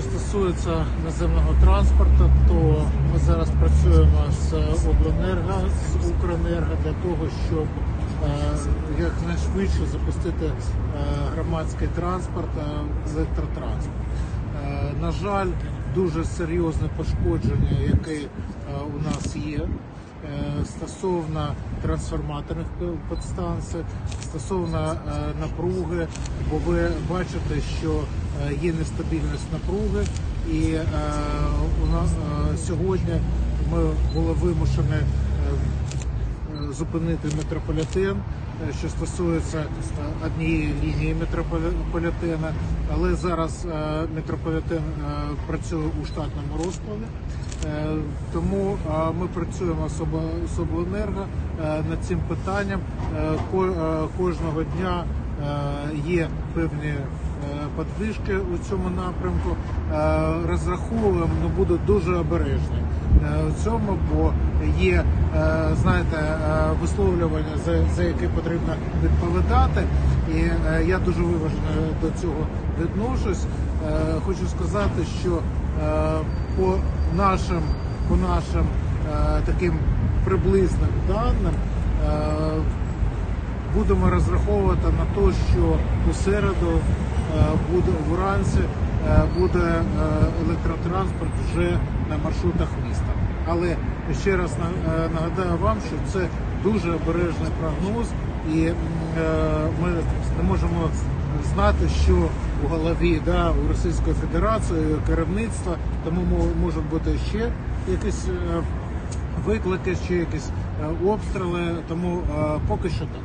Що стосується наземного транспорту, то ми зараз працюємо з обленерго, з Укренерго для того, щоб е, якнайшвидше запустити е, громадський транспорт, е, електротранспорт. На жаль, дуже серйозне пошкодження, яке у нас є. Е, Стосовно трансформаторних підстанцій, стосовно е, напруги, бо ви бачите, що е, є нестабільність напруги, і у нас сьогодні ми були вимушені зупинити метрополітен, е, що стосується е, однієї лінії метрополітена, але зараз е, метрополітен працює у штатному розкладі. Тому ми працюємо з Обла- з обленерго е, над цим питанням. Ко- Кожного дня є певні подвижки у цьому напрямку. Е, Розраховуємо, але буду дуже обережні е, у цьому, бо є, е, знаєте, е, висловлювання, за, за яке потрібно відповідати. І е, я дуже виважено до цього відношусь. Е, Хочу сказати, що е, по нашим, по нашим е, таким приблизним даним. е, будемо розраховувати на те, що у середу е, буде вранці е, буде е, електротранспорт вже на маршрутах міста. Але ще раз е, нагадаю вам, що це дуже обережний прогноз, і ми не можемо знати, що у голові да, у Російської Федерації керівництва, тому можуть бути ще якісь виклики, ще якісь обстріли. Тому поки що так.